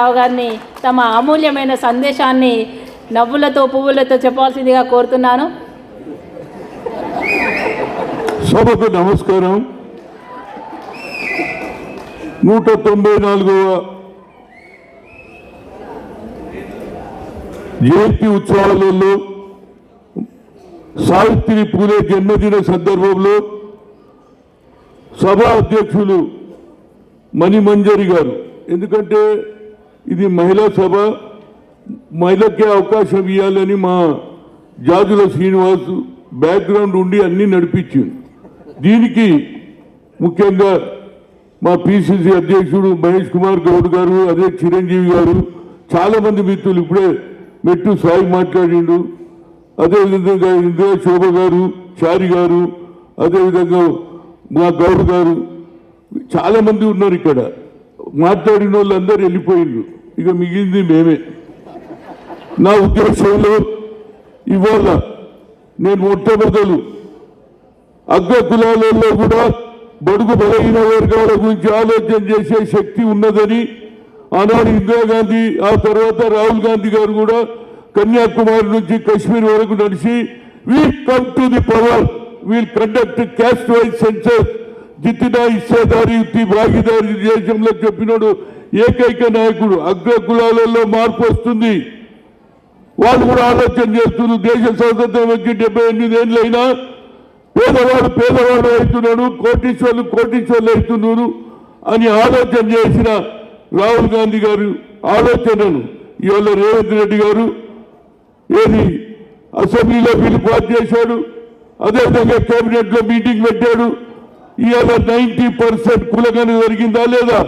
రావు గారిని తమ అమూల్యమైన సందేశాన్ని నవ్వులతో పువ్వులతో చెప్పాల్సిందిగా కోరుతున్నాను. సభకు నమస్కారం. నూట తొంభై నాలుగవ జయంతి ఉత్సవాలలో సావిత్రి పూలే జన్మదిన సందర్భంలో సభా అధ్యక్షులు మణిమంజరి గారు. ఎందుకంటే ఇది మహిళా సభ. మహిళకే అవకాశం ఇవ్వాలని మా జాజుల శ్రీనివాస్ బ్యాక్గ్రౌండ్ ఉండి అన్ని నడిపించింది. దీనికి ముఖ్యంగా మా పిసిసి అధ్యక్షుడు మహేష్ కుమార్ గౌడ్ గారు అదే చిరంజీవి గారు చాలామంది మిత్రులు ఇప్పుడే మెట్టు సాయి మాట్లాడిండు. అదేవిధంగా ఇందిరా శోభ గారు చారి గారు అదేవిధంగా మా గౌడ్ గారు చాలామంది ఉన్నారు ఇక్కడ. మాట్లాడిన వాళ్ళందరూ వెళ్ళిపోయిండ్రు. ఇక మిగిలింది మేమే. నా ఉద్దేశంలో ఇవాళ నేను మొట్టమొదలు అగ్ర కులాలలో కూడా బడుగు బలహీన వర్గాల గురించి ఆలోచన చేసే శక్తి ఉన్నదని ఆనాడు ఇందిరాగాంధీ ఆ తర్వాత రాహుల్ గాంధీ గారు కూడా కన్యాకుమారి నుంచి కశ్మీర్ వరకు నడిచి will come to the power will conduct caste wise census జిత్తిన ఇచ్చేదారి యుక్తి భాగీదారి దేశంలో చెప్పినాడు ఏకైక నాయకుడు. అగ్ర కులాలలో మార్పు వస్తుంది. వాళ్ళు కూడా ఆలోచన చేస్తున్నారు. దేశ స్వాతంత్రం వచ్చి డెబ్బై ఎనిమిది ఏళ్ళైనా పేదవాడు పేదవాడు అవుతున్నాడు కోటీశ్వర్లు కోటీశ్వర్లు అవుతున్నారు అని ఆలోచన చేసిన రాహుల్ గాంధీ గారు ఆలోచనను. ఇవాళ రేవంత్ రెడ్డి గారు ఏది? అసెంబ్లీలో బిల్లు పాస్ చేశాడు. అదేవిధంగా కేబినెట్లో మీటింగ్ పెట్టాడు. ఇవాళ నైన్టీ పర్సెంట్ కులగన జరిగిందా లేదా?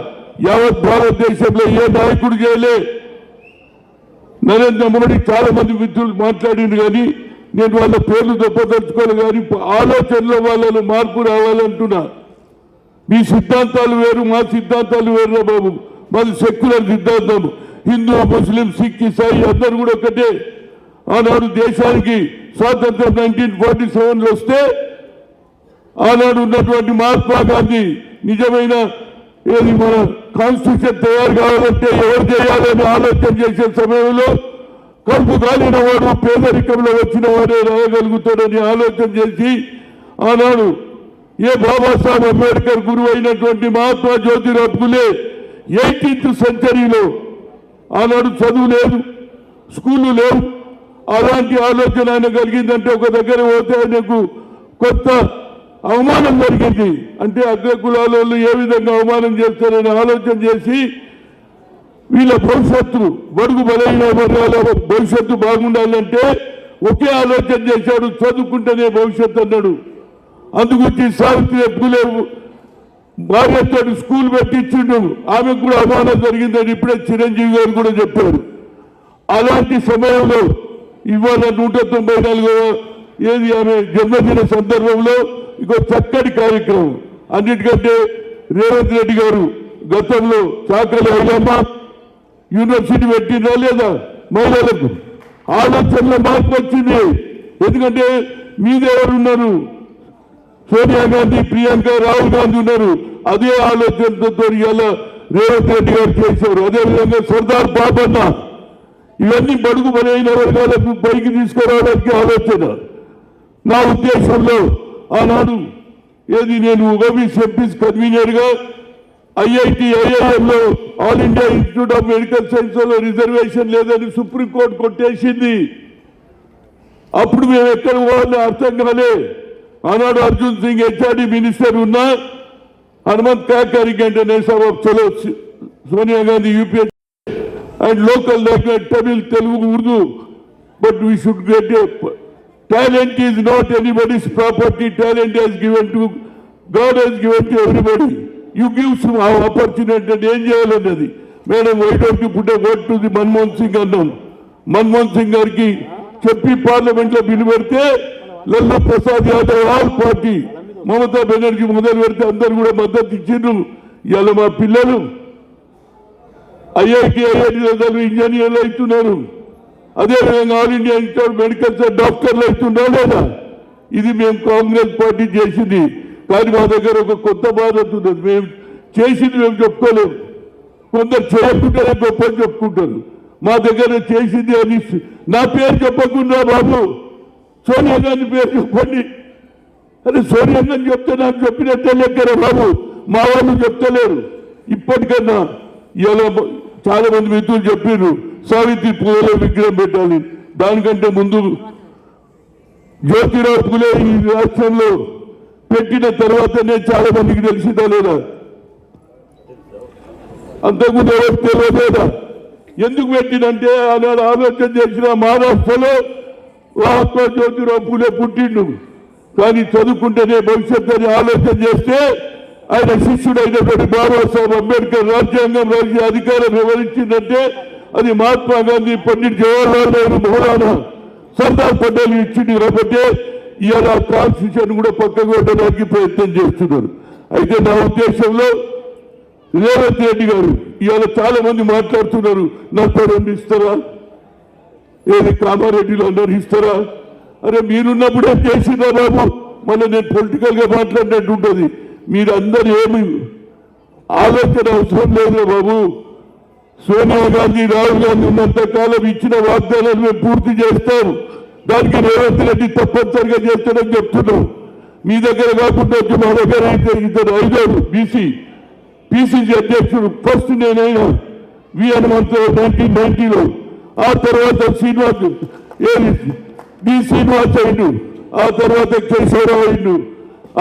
యావత్ భారతదేశంలో ఏ నాయకుడు చేయలే? నరేంద్ర మోడీ చాలా మంది మిత్రులు మాట్లాడిండు కానీ నేను వాళ్ళ పేర్లు తప్పదలుచుకోవాలి కానీ ఆలోచనలో వాళ్ళలో మార్పు రావాలంటున్నా. మీ సిద్ధాంతాలు వేరు మా సిద్ధాంతాలు వేరురా బాబు. మాది సెక్యులర్ సిద్ధాంతం హిందూ ముస్లిం సిక్ ఇసాయి అందరు కూడా ఒకటే. ఆనాడు దేశానికి స్వాతంత్రం నైన్టీన్ ఫార్టీ సెవెన్లో వస్తే ఆనాడు ఉన్నటువంటి మహాత్మా గాంధీ నిజమైన ఏది మన కాన్స్టిట్యూషన్ తయారు కావాలంటే ఎవరు చేయాలని ఆలోచన చేసే సమయంలో కడుపు కాలిన వాడు పేదరికంలో వచ్చిన వాడే రాయగలుగుతాడని ఆలోచన చేసి ఆనాడు ఏ బాబాసాహెబ్ అంబేద్కర్ గురువు అయినటువంటి మహాత్మా జ్యోతిరావు ఫులే ఎయిటీన్త్ సెంచరీలో ఆనాడు చదువు లేదు స్కూళ్ళు లేవు. అలాంటి ఆలోచన ఆయన కలిగిందంటే ఒక దగ్గర పోతే ఆయనకు కొత్త అవమానం జరిగింది. అంటే అగ్ర కులాల ఏ విధంగా అవమానం చేస్తారని ఆలోచన చేసి వీళ్ళ భవిష్యత్తు బడుగు బలైన వర్గాల భవిష్యత్తు బాగుండాలంటే ఒకే ఆలోచన చేశాడు చదువుకుంటేనే భవిష్యత్తు అన్నాడు. అందుకొచ్చి సావిత్రి పూలే భార్యతో స్కూల్ పెట్టించిండు. ఆమెకు కూడా అవమానం జరిగిందని ఇప్పుడే చిరంజీవి గారు కూడా చెప్పారు. అలాంటి సమయంలో ఇవాళ నూట తొంభై నాలుగవ ఏది ఆమె జన్మదిన సందర్భంలో ఇంకో చక్కటి కార్యక్రమం. అన్నిటికంటే రేవంత్ రెడ్డి గారు గతంలో చాకలి అయ్యమ్మ యూనివర్సిటీ పెట్టిందా లేదా? మహిళలకు ఆలోచనలో మార్పు వచ్చింది. ఎందుకంటే మీదెవరున్నారు సోనియా గాంధీ ప్రియాంక రాహుల్ గాంధీ ఉన్నారు. అదే ఆలోచనతో ఇలా రేవంత్ రెడ్డి గారు చేశారు. అదేవిధంగా సర్దార్ బాబన్న ఇవన్నీ బడుగు బలైన వర్గాలకు పైకి తీసుకురావడానికి ఆలోచన. నా ఉద్దేశంలో ఆనాడు ఏది నేను ఓబీసీ ఎంపీస్ కన్వీనర్గా IIT ఐఐఎంలో All India Institute of Medical సైన్స్లో రిజర్వేషన్ లేదని సుప్రీంకోర్టు కొట్టేసింది. అప్పుడు మేము ఎక్కడ పోవాలని అర్థం కాలే. ఆనాడు అర్జున్ సింగ్ హెచ్ఆర్డి మినిస్టర్ ఉన్నా హనుమంత్ కాకరి కంటే సభ చలో Sonia Gandhi UPS and local language Tamil Telugu Urdu but we should get talent is not anybody's property talent has given to god has given to everybody you gives opportunity అంటే ఏం చేయాలన్నది madam why don't you put vote to the Manmohan Singh అన్నాం మన్మోహన్ సింగ్ గారికి చెప్పి పార్లమెంట్లో bill పెడితే Lallu Prasad Yadav all party Mamata Banerjee మొదలు పెడితే అందరు కూడా మద్దతు ఇచ్చిండ్రు. ఇవాళ మా పిల్లలు ఐఐటి ఐఐటి చదువు ఇంజనీర్లు అవుతున్నారు. అదేవిధంగా All India Institute Medical Science డాక్టర్లు అవుతుందా లేదా? ఇది మేము కాంగ్రెస్ పార్టీ చేసింది. కానీ మా దగ్గర ఒక కొత్త బాధ ఉంటుంది. మేము చేసింది మేము చెప్పుకోలేము కొందరు చేయకుండానే గొప్ప చెప్పుకుంటారు. మా దగ్గర చేసింది అని నా పేరు చెప్పకుండా బాబు. సోనియా గాంధీ పేరు చెప్పండి. అరే సోనియా గాంధీ చెప్తే నాకు చెప్పినట్టే లెక్కరా బాబు. మా వాళ్ళు చెప్తలేరు. ఇప్పటికన్నా ఇలా చాలా మంది మిత్రులు చెప్పారు సావిత్రి పూల విగ్రహం పెట్టాలి. దానికంటే ముందు జ్యోతిరావు పూలే ఈ రాష్ట్రంలో పెట్టిన తర్వాతనే చాలా మందికి తెలిసిందా లేదా? అంతకుముందు ఎవరు తెలియలేదా? ఎందుకు పెట్టినంటే ఆనాడు ఆలోచన చేసిన మహారాష్ట్రలో మహాత్మా జ్యోతిరావు పూలే పుట్టిండు. కానీ చదువుకుంటేనే భవిష్యత్తు అని ఆలోచన చేస్తే ఆయన శిష్యుడైనటువంటి బాబాసాహెబ్ అంబేద్కర్ రాజ్యాంగం రాజ్య అధికారం వివరించిందంటే అది మహాత్మా గాంధీ పండిట్ జవహర్లాల్ నెహ్రూ మౌలానా సర్దార్ పటేల్ ఇచ్చింది కాబట్టి ఇవాళ కాన్స్టిట్యూషన్ కూడా పక్కకు పెట్టడానికి ప్రయత్నం చేస్తున్నారు. అయితే నా ఉద్దేశంలో రేవంత్ రెడ్డి గారు ఇవాళ చాలా మంది మాట్లాడుతున్నారు నలభై రెండు ఇస్తారా? ఏది కామారెడ్డిలో అందరు ఇస్తారా? అరే మీరున్నప్పుడే చేసిందా బాబు మళ్ళీ నేను పొలిటికల్గా మాట్లాడినట్టు ఉంటుంది. మీరు అందరు ఏమి ఆలోచన అవసరం లేదు బాబు. సోనియా గాంధీ రాహుల్ గాంధీ ఉన్నంత కాలం ఇచ్చిన వాగ్దానాలు మేము పూర్తి చేస్తాం. దానికి రేవంత్ రెడ్డి తప్పనిసరిగా చేస్తాడని చెప్తున్నాం. మీ దగ్గర కాకుండా వచ్చి మా దగ్గర అయితే ఇద్దరు ఐదారు బీసీ పిసిసి అధ్యక్షుడు ఫస్ట్ నేనైనా వి హనుమంతరావు నైన్టీన్ నైన్టీలో. ఆ తర్వాత శ్రీనివాస్ బి శ్రీనివాస్ అయిండు. ఆ తర్వాత కేశవరావు అయిండు.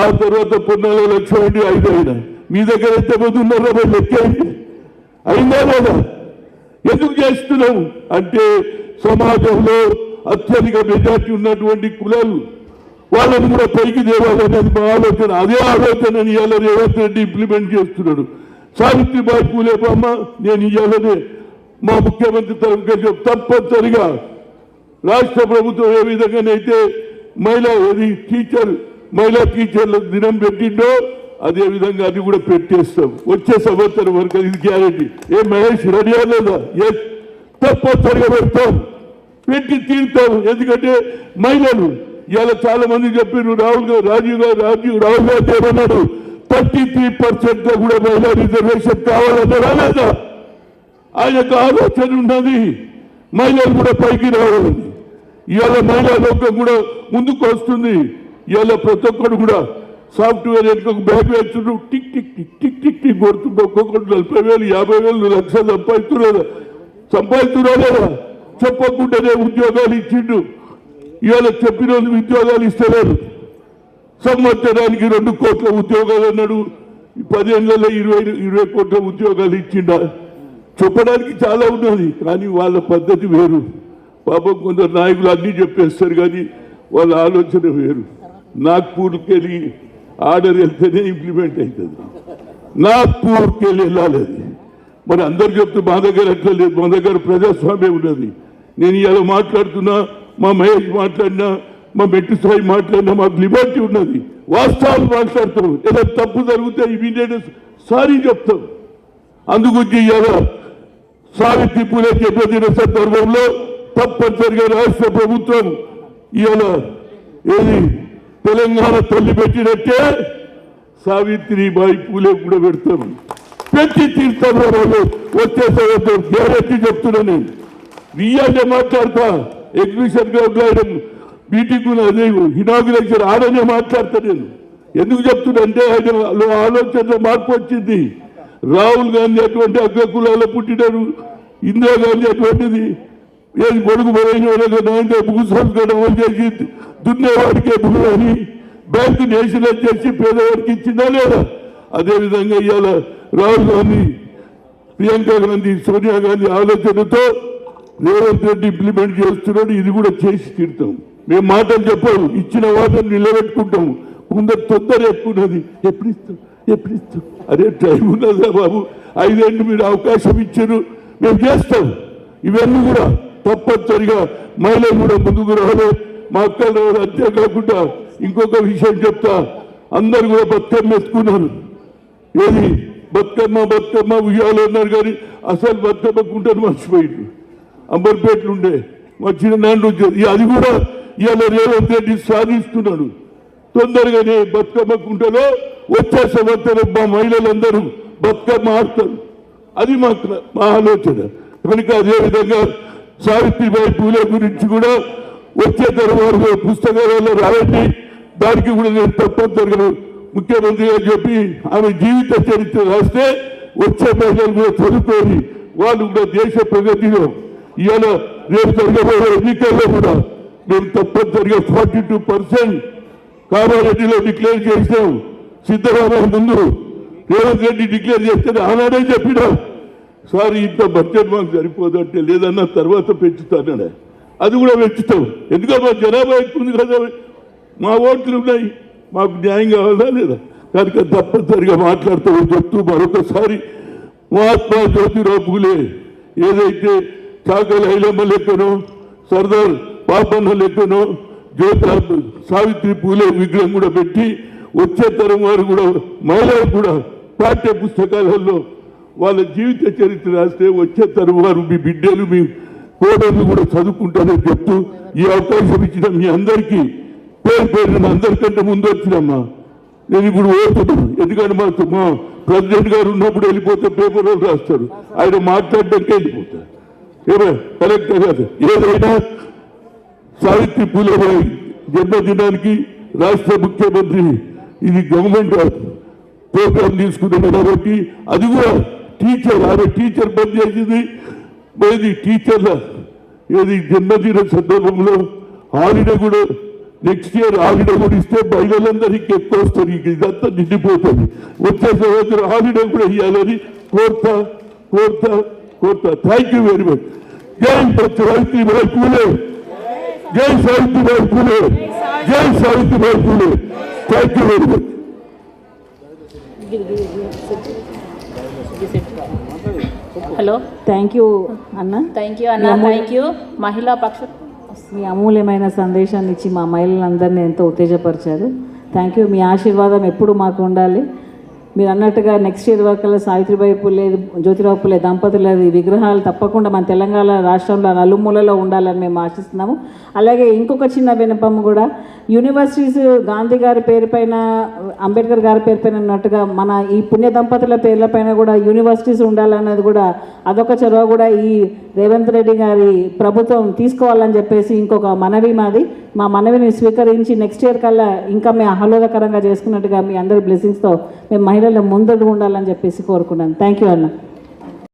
ఆ తర్వాత పొన్నాల లక్ష్మణ్ ఐదు అయినా. మీ దగ్గర ఎంతమంది ఉన్నారో మరి లెక్కేయండి. అయిందా లేదా? ఎందుకు చేస్తున్నాం అంటే సమాజంలో అత్యధిక మెజార్టీ ఉన్నటువంటి కులాలు వాళ్ళని కూడా పైకి తేవాలనేది మా ఆలోచన. అదే ఆలోచన ఇవాళ రేవంత్ రెడ్డి ఇంప్లిమెంట్ చేస్తున్నాడు. సావిత్రిబాయి పూలే బామ్మ నేను ఇవ్వాలనే మా ముఖ్యమంత్రి తరఫు తప్పనిసరిగా రాష్ట్ర ప్రభుత్వం ఏ విధంగానైతే మహిళా అది టీచర్ మహిళా టీచర్ల దినం పెట్టిండో అదే విధంగా అది కూడా పెట్టేస్తాం. వచ్చే సంవత్సరం వరకు ఇది గ్యారంటీ ఏ మహేష్ రెడీ లేదా? ఏ తప్పనిసరిగా పెడతాం. పెట్టి తీరుతాం. ఎందుకంటే మహిళలు ఇలా చాలా మంది చెప్పారు రాహుల్ గారు రాజీవ్ గారు రాజీవ్ రాహుల్ గాంధీ ఏమన్నాడు? థర్టీ త్రీ పర్సెంట్గా కూడా మహిళా రిజర్వేషన్ కావాలన్నారా లేదా ఆయనకు ఆలోచన ఉన్నది మహిళలు కూడా పైకి రావాలని. ఇవాళ మహిళా లోకం కూడా ముందుకు వస్తుంది. ఇవాళ ప్రతి ఒక్కరు కూడా సాఫ్ట్వేర్ వెనుక బ్యాగ్ వేస్తున్నారు tick tick tick tick tick tick కొడుతుంటే ఒక్కొక్కటి నలభై వేలు యాభై వేలు లక్ష సంపాదిస్తున్నాడు సంపాదిస్తున్నా చెప్పకుండానే ఉద్యోగాలు ఇచ్చిండు ఇవాళ చెప్పిన ఉద్యోగాలు ఇస్తలేరు. సంవత్సరానికి రెండు కోట్ల ఉద్యోగాలు అన్నాడు. ఈ పదేళ్ళలో ఇరవై ఇరవై కోట్ల ఉద్యోగాలు ఇచ్చిండ? చెప్పడానికి చాలా ఉన్నది కానీ వాళ్ళ పద్ధతి వేరు. పాపం కొందరు నాయకులు అన్నీ చెప్పేస్తారు కానీ వాళ్ళ ఆలోచన వేరు. నాగ్పూర్కి వెళ్ళి ఆర్డర్ వెళ్తేనే ఇంప్లిమెంట్ అవుతుంది. నా వెళ్ళి వెళ్ళాలి మరి అందరు చెప్తూ మా దగ్గర ఎట్లా లేదు? మా దగ్గర ప్రజాస్వామ్యం ఉన్నది. నేను ఇలా మాట్లాడుతున్నా మా మహేష్ మాట్లాడినా మా మెట్టు సాయి మాట్లాడినా మాకు లిబర్టీ ఉన్నది. వాస్తవాలు మాట్లాడతాం ఏదో తప్పు జరిగితే ఇమీడియట్ సారీ చెప్తాం. అందుగురించి ఇవాళ సావిత్రి పూలే చెప్పిన సందర్భంలో తప్పనిసరిగా రాష్ట్ర ప్రభుత్వం ఇవాళ ఏది తెలంగాణ తల్లి పెట్టినట్టే సావిత్రిబాయి పూలే కూడా పెడతాను పెట్టి తీర్థం వాళ్ళు వచ్చే సంవత్సరం గ్యారెంటీ చెప్తున్నా నేను. రియాలే మాట్లాడతా. ఎగ్జిబిషన్ గ్రౌండ్ మీటింగ్ అదే ఇనాగ్రేషన్ ఆడనే మాట్లాడతా నేను. ఎందుకు చెప్తున్నా అంటే ఆలోచనలో మార్పు వచ్చింది. రాహుల్ గాంధీ అటువంటి అగ్రకులాల్లో పుట్టినారు ఇందిరాగాంధీ అటువంటిది. ఏది కొడుకు బలైన వాళ్ళకి భూ సంస్కరణ అమలు చేసి దున్నేవాడికే భూమి. అని బ్యాంకు నేషనల్ చేసి పేదవాడికి ఇచ్చిందా లేదా? అదేవిధంగా ఇవాళ రాహుల్ గాంధీ ప్రియాంక గాంధీ సోనియా గాంధీ ఆలోచనతో రేవంత్ రెడ్డి ఇంప్లిమెంట్ చేస్తున్నాడు. ఇది కూడా చేసి తీరుతాం. మేము మాటలు చెప్పాము. ఇచ్చిన వాటను నిలబెట్టుకుంటాము. కొందరు తొందర ఎక్కున్నది ఎప్పుడు ఇస్తాం? ఎప్పుడు ఇస్తాం? అరే టైం ఉన్నదా బాబు. ఐదేళ్ళు మీరు అవకాశం ఇచ్చారు. మేము చేస్తాం. ఇవన్నీ కూడా తప్పనిసరిగా మహిళలు కూడా ముందుకు రావాలి. మా అక్కలు అంతేకాకుండా ఇంకొక విషయం చెప్తా. అందరు కూడా బతుకమ్మ ఎత్తుకున్నారు. ఏది? బతుకమ్మ బతుకమ్మ ఉయ్యాలు అన్నారు కానీ అసలు బతుకమ్మ కుంటను మర్చిపోయింది. అంబర్పేటలు ఉండే మా చిన్ననాన్న అది కూడా ఇవాళ రేవంత్ రెడ్డి సాధిస్తున్నాడు. తొందరగానే బతుకమ్మ కుంటలో వచ్చే సంవత్సరం మా మహిళలందరూ బతుకమ్మ ఆడతారు. అది మా మా ఆలోచన. కనుక అదేవిధంగా సావిత్రిబాయి పూలే గురించి కూడా వచ్చే తరువాత పుస్తకాలలో రాయండి. దానికి కూడా నేను తప్పనిసరిగా ముఖ్యమంత్రి గారు చెప్పి ఆమె జీవిత చరిత్ర రాస్తే వచ్చే మహిళలు కూడా చదువుకొని వాళ్ళు కూడా దేశ ప్రగతిలో ఇవాళ రేపు జరగబోయే ఎన్నికల్లో కూడా మేము తప్పనిసరిగా ఫార్టీ టూ పర్సెంట్ కామారెడ్డిలో డిక్లేర్ చేసినాం. సిద్ధరామయ్య ముందు రేవంత్ రెడ్డి డిక్లేర్ చేస్తే ఆనాడే చెప్పినా సార్ ఇంత బడ్జెట్ మాకు సరిపోదంటే లేదన్నా తర్వాత పెంచుతాననే అది కూడా పెంచుతాం ఎందుకంటే జనాభా ఎక్కువ ఉంది కదా. మా ఓట్లు ఉన్నాయి. మాకు న్యాయం కావాలా లేదా? కనుక తప్పనిసరిగా మాట్లాడుతూ చెప్తూ మరొకసారి మహాత్మా జ్యోతిరావు పూలే ఏదైతే చాకలి ఐలమ్మ లెక్కనో సర్దార్ పాపన్న లెక్కనో జ్యోతి సావిత్రి పూలే విగ్రహం కూడా పెట్టి వచ్చే తరం వారు కూడా మహిళలు కూడా పాఠ్య పుస్తకాలలో వాళ్ళ జీవిత చరిత్ర రాస్తే వచ్చే తరం వారు మీ బిడ్డలు మీ కోడలు కూడా చదువుకుంటారని చెప్తూ ఈ అవకాశం ఇచ్చిన మీ అందరికీ పేరు పేరు అందరికంటే ముందు వచ్చినమ్మా. నేను ఇప్పుడు ఓడుతున్నాను ఎందుకంటే మా మా ప్రెసిడెంట్ గారు ఉన్నప్పుడు వెళ్ళిపోతే పేపర్లో రాస్తారు. ఆయన మాట్లాడడానికి వెళ్ళిపోతారు. ఏమో కరెక్ట్ కాదు ఏదైనా సావిత్రి పూలేబాయి జన్మదినానికి రాష్ట్ర ముఖ్యమంత్రి ఇది గవర్నమెంట్ ప్రోగ్రామ్ తీసుకున్నాడు కాబట్టి అది కూడా టీచర్ ఆమె టీచర్ పనిచేసింది. మరి టీచర్ల ఏది జన్మదిన సందర్భంలో హాలిడే కూడా నెక్స్ట్ ఇయర్ హాలిడే కూడా ఇస్తే మహిళలందరికీ ఎక్కువ వస్తారు ఇదంతా నిండిపోతుంది. వచ్చే సంవత్సరం హాలిడే కూడా ఇవ్వాలని కోరుతా కోరుతా కోరుతా. థ్యాంక్ యూ వెరీ మచ్ జై సావిత్రిబాయి పూలే. జై సావిత్రిబాయి పూలే. జై Savitribai Phule. Thank you very much hello. Thank you అన్న. థ్యాంక్ యూ అన్న. థ్యాంక్ యూ మహిళా పక్ష మీ అమూల్యమైన సందేశాన్ని ఇచ్చి మా మహిళలందరినీ ఎంతో ఉత్తేజపరిచారు. థ్యాంక్ యూ మీ ఆశీర్వాదం ఎప్పుడు మాకు ఉండాలి. మీరు అన్నట్టుగా నెక్స్ట్ ఇయర్ వరకు సావిత్రిబాయి పుల్లే జ్యోతిరావు పుల్లే దంపతుల విగ్రహాలు తప్పకుండా మన తెలంగాణ రాష్ట్రంలో నలుమూలలో ఉండాలని మేము ఆశిస్తున్నాము. అలాగే ఇంకొక చిన్న వినపం కూడా యూనివర్సిటీస్ గాంధీ గారి పేరు పైన అంబేద్కర్ గారి పేరు పైన ఉన్నట్టుగా మన ఈ పుణ్య దంపతుల పేర్ల పైన కూడా యూనివర్సిటీస్ ఉండాలన్నది కూడా అదొక చొరవ కూడా ఈ రేవంత్ రెడ్డి గారి ప్రభుత్వం తీసుకోవాలని చెప్పేసి ఇంకొక మనవి మాది. మా మనవిని స్వీకరించి నెక్స్ట్ ఇయర్ కల్లా ఇంకా మేము ఆహ్లాదకరంగా చేసుకున్నట్టుగా మీ అందరి బ్లెస్సింగ్స్తో మేము మహిళలు ముందడుగు ఉండాలని చెప్పేసి కోరుకున్నాను. థ్యాంక్ యూ అన్న.